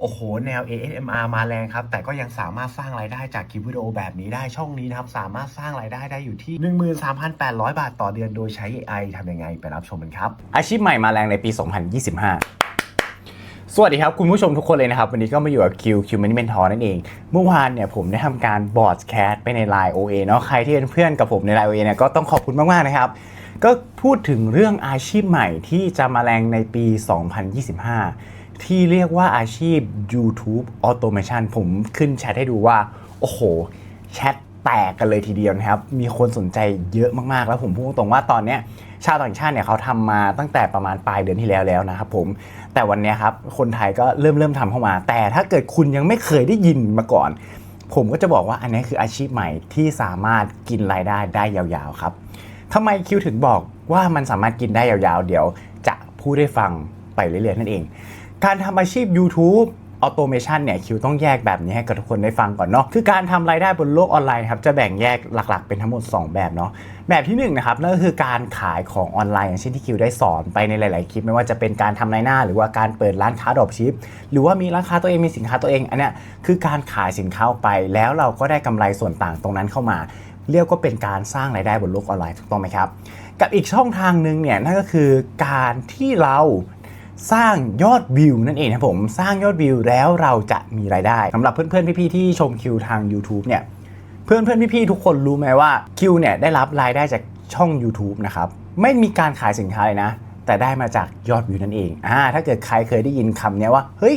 โอ้โห แนว ASMR มาแรงครับ แต่ก็ยังสามารถสร้างรายได้จากคลิปวิดีโอแบบนี้ได้ช่องนี้นะครับ สามารถสร้างรายได้ได้อยู่ที่ 13,800 บาทต่อเดือนโดยใช้ AI ทำยังไงไปรับชมกันครับ อาชีพใหม่มาแรงในปี 2025สวัสดีครับ คุณผู้ชมทุกคนเลยนะครับ วันนี้ก็มาอยู่กับ Q Q Money Mentor นั่นเอง เมื่อวานเนี่ยผมได้ทำการบอร์ดแคสไปใน Line OA เนาะใครที่เป็นเพื่อนกับผมใน Line OA เนี่ยก็ต้องขอบคุณมาก ๆ นะครับ ก็พูดถึงเรื่องอาชีพใหม่ที่จะมาแรงในปี 2025 ที่เรียกว่าอาชีพ YouTube Automation ผมขึ้นแชทให้ดูว่า โอ้โห แชทแตกกันเลยทีเดียวนะครับ มีคนสนใจเยอะมากๆ แล้วผมพูดตรงว่าตอนเนี้ยชาวต่างชาติเนี่ยเขาทำมาตั้งแต่ประมาณปลายเดือนที่แล้วแล้วนะครับผม แต่วันนี้ครับ คนไทยก็เริ่มเริ่มทำเข้ามา แต่ถ้าเกิดคุณยังไม่เคยได้ยินมาก่อน ผมก็จะบอกว่าอันนี้คืออาชีพใหม่ที่สามารถกินรายได้ได้ยาวๆครับทำไมคิวถึงบอกว่ามันสามารถกินได้ยาวๆ เดี๋ยวจะพูดให้ฟังไปเรื่อยๆนั่นเอง การทำอาชีพ YouTube ออโตเมชันเนี่ยคิวต้องแยกแบบนี้ให้กับทุกคนได้ฟังก่อนเนาะคือการทำรายได้บนโลกออนไลน์ครับจะแบ่งแยกหลัก ๆ เป็นทั้งหมด 2 แบบเนาะแบบที่1นงนะครับนั่นก็คือการขายของออนไลน์ อย่างเช่นที่คิวได้สอนไปในหลาย ๆ คลิป ไม่ว่าจะเป็นการทำรายหน้า หรือว่าการเปิดร้านค้าดรอปชิป หรือว่ามีร้านค้าตัวเองมีสินค้าตัวเองอันเนี้ยคือการขายสินค้าออกไปแล้วเราก็ได้กำไรส่วนต่างตรงนั้นเข้ามา เรียกว่าเป็นการสร้างรายได้บนโลกออนไลน์ถูกต้องไหมครับกับอีกช่องทางหนึ่งเนี่ยนั่นก็คือการที่เรา สร้างยอดวิวนั่นเองครับผมสร้างยอดวิวแล้วเราจะมีรายได้สำหรับเพื่อนๆพี่ๆที่ชมคิวทาง YouTube เนี่ยเพื่อนๆพี่ๆทุกคนรู้ไหมว่าคิวเนี่ยได้รับรายได้จากช่อง YouTube นะครับไม่มีการขายสินค้าเลยนะ แต่ได้มาจากยอดวิวนั่นเองอ่าถ้าเกิดใครเคยได้ยินคำนี้ว่าเฮ้ย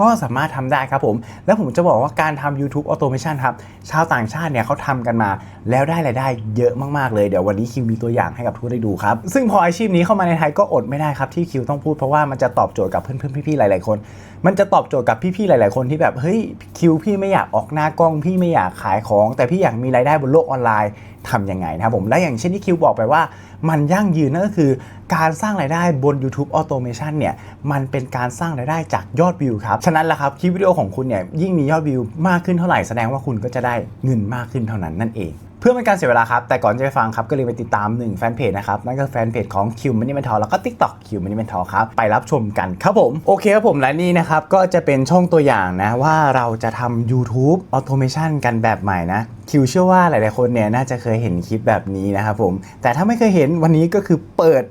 ก็สามารถทำได้ครับผม แล้วผมจะบอกว่าการทำ YouTube Automation ครับ ชาวต่างชาติเนี่ยเขาทำกันมา แล้วได้รายได้เยอะมากๆเลย เดี๋ยววันนี้คิวมีตัวอย่างให้กับทุกคนได้ดูครับ ซึ่งพออาชีพนี้เข้ามาในไทยก็อดไม่ได้ครับที่คิวต้องพูดเพราะว่ามันจะตอบโจทย์กับเพื่อนๆพี่ๆหลายๆคน มันจะตอบโจทย์กับพี่ๆหลาย ๆคนที่แบบเฮ้ยคิวพี่ไม่อยากออกหน้ากล้องพี่ไม่อยากขายของ แต่พี่อยากมีรายได้บนโลกออนไลน์ทำยังไงนะครับผมและอย่างเช่นที่คิวบอกไปว่ามันยั่งยืนนั่นก็คือการสร้างรายได้บน YouTube Automation เนี่ยมันเป็นการสร้างรายได้จากยอดวิวครับ ฉะนั้นแหละครับคลิปวิดีโอของคุณเนี่ยยิ่งมียอดวิวมากขึ้นเท่าไหร่แสดงว่าคุณก็จะได้เงินมากขึ้นเท่านั้นนั่นเอง เพื่อเป็นการเสียเวลาครับ แต่ก่อนจะไปฟังครับ ก็เลยไปติดตาม1แฟนเพจนะครับ นั่นก็แฟนเพจของ Q Money Mentor แล้วก็ TikTok Q Money Mentor ครับ ไปรับชมกันครับผม โอเคครับผมและนี่นะครับ ก็จะเป็นช่องตัวอย่างนะ ว่าเราจะทำ YouTube Automation กันแบบใหม่นะ คิวเชื่อว่าหลายๆคนเนี่ยน่าจะเคยเห็นคลิปแบบนี้นะครับผม แต่ถ้าไม่เคยเห็นวันนี้ก็คือเปิด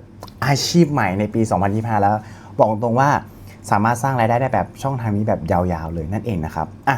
อาชีพใหม่ในปี 2025 แล้ว บอกตรงว่าสามารถสร้างรายได้ได้แบบช่องทางนี้แบบยาวๆเลยนั่นเองนะครับอะ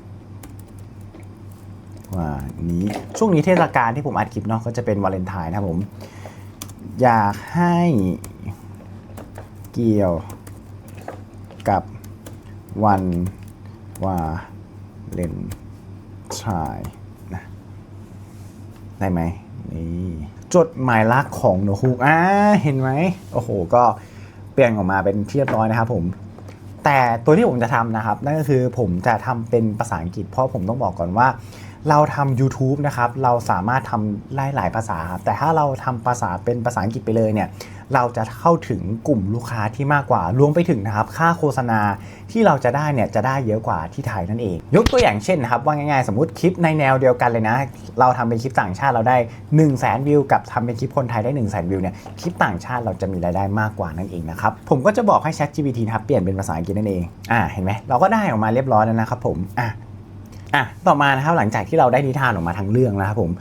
ว่านี้ช่วงนี้เทศกาลที่ผมอัดคลิปเนาะก็จะเป็นวาเลนไทน์นะครับผม อยากให้เกี่ยวกับวันวาเลนไทน์นะได้ไหมนี่จดหมายรักของโนฮูกอ่าเห็นไหมโอ้โห ก็เปลี่ยนออกมาเป็นเรียบร้อยนะครับผมแต่ตัวที่ผมจะทำนะครับ นั่นก็คือผมจะทำเป็นภาษาอังกฤษเพราะผมต้องบอกก่อนว่า เราทำ YouTube นะครับ เราสามารถทำไล่หลายภาษาครับแต่ถ้าเราทำภาษาเป็นภาษาอังกฤษไปเลยเนี่ย เราจะเข้าถึงกลุ่มลูกค้าที่มากกว่า รวมไปถึงนะครับ ค่าโฆษณาที่เราจะได้เนี่ย จะได้เยอะกว่าที่ไทยนั่นเอง ยกตัวอย่างเช่นนะครับ ว่าง่ายๆ สมมติคลิปในแนวเดียวกันเลยนะ เราทำเป็นคลิปต่างชาติเราได้ 1 0 0 0 0แสนวิว กับทำเป็นคลิปคนไทยได้1 0 0 0 0แสนวิวเนี่ย คลิปต่างชาติเราจะมีรายได้มากกว่านั่นเองนะครับ ผมก็จะบอกให้ Chat GPT นะครับ เปลี่ยนเป็นภาษาอังกฤษนั่นเอง อ่า เห็นไหมเราก็ได้ออกมาเรียบร้อยแล้วนะครับผม อะ อะต่อมานะครับหลังจากที่เราได้นิทานออกมาทั้งเรื่องแล้วครับผม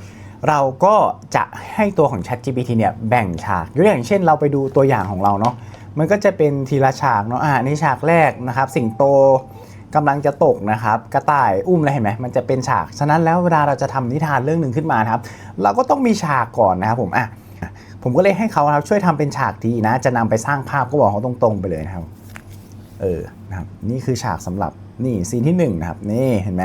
เราก็จะให้ตัวของ Chat GPT เนี่ยแบ่งฉากยกตัวอย่างเช่นเราไปดูตัวอย่างของเราเนาะมันก็จะเป็นทีละฉากเนาะอ่านี่ฉากแรกนะครับ สิงโตกำลังจะตกนะครับ กระต่ายอุ้มอะไรเห็นไหมมันจะเป็นฉาก ฉะนั้นแล้วเวลาเราจะทำนิทานเรื่องหนึ่งขึ้นมานครับ เราก็ต้องมีฉากก่อนนะครับผมอะผมก็เลยให้เขาครับช่วยทำเป็นฉากดีนะ จะนำไปสร้างภาพก็บอกเขาตรงๆไปเลยนะครับ เออนะครับนี่คือฉากสำหรับนี่ซีนที่หนึ่งนะครับนี่เห็นไหม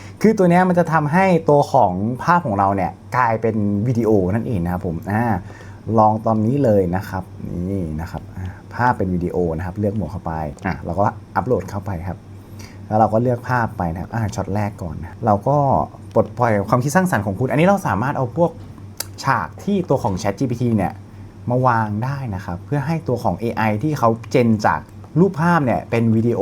คือตัวนี้มันจะทำให้ตัวของภาพของเราเนี่ยกลายเป็นวิดีโอนั่นเองนะครับผมอ่าลองตอนนี้เลยนะครับนี่นะครับภาพเป็นวิดีโอนะครับ เลือกหมวดเข้าไปอะเราก็อัปโหลดเข้าไปครับ แล้วเราก็เลือกภาพไปนะครับอ่าช็อตแรกก่อนนะเราก็ปลดปล่อยความคิดสร้างสรรค์ของคุณ อันนี้เราสามารถเอาพวกฉากที่ตัวของ Chat GPT เนี่ยมาวางได้นะครับ เพื่อให้ตัวของ AI ที่เขาเจนจากรูปภาพเนี่ยเป็นวิดีโอ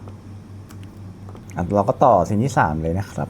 บ เราก็ต่อสิ่งที่ 3 เลยนะครับ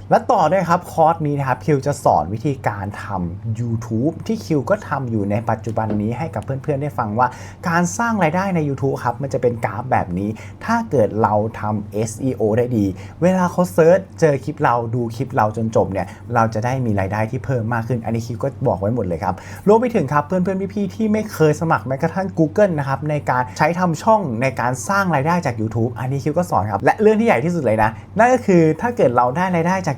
และต่อด้วยครับคอร์สนี้นะครับคิวจะสอนวิธีการทำ YouTube ที่คิวก็ทำอยู่ในปัจจุบันนี้ให้กับเพื่อนๆได้ฟังว่า การสร้างรายได้ใน YouTube ครับมันจะเป็นกราฟแบบนี้ ถ้าเกิดเราทำ SEO ได้ดี เวลาเขาเซิร์ชเจอคลิปเราดูคลิปเราจนจบเนี่ยเราจะได้มีรายได้ที่เพิ่มมากขึ้น อันนี้คิวก็บอกไว้หมดเลยครับรวมไปถึงครับเพื่อนๆพี่ๆที่ไม่เคยสมัครแม้กระทั่ง Google นะครับในการใช้ทำช่องในการสร้างรายได้จาก YouTube อันนี้คิวก็สอนครับและเรื่องที่ใหญ่ที่สุดเลยนะนั่นก็คือถ้าเกิดเราได้รายได้จาก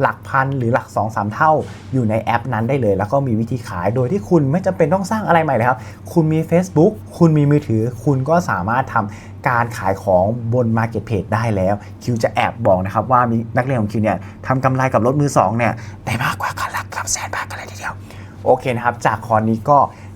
หลักพันหรือหลัก 2 3 เท่า อยู่ในแอปนั้นได้เลย แล้วก็มีวิธีขายโดยที่คุณไม่จำเป็นต้องสร้างอะไรใหม่เลยครับ คุณมี Facebook คุณมีมือถือ คุณก็สามารถทำการขายของบน Marketplace ได้แล้ว คิวจะแอบบอกนะครับว่ามีนักเรียนของคิวเนี่ยทำกำไรกับรถมือสองเนี่ยได้มากกว่าคันละเกือบแสนบาทกันเลยทีเดียว โอเคนะครับ จากคอนี้ก็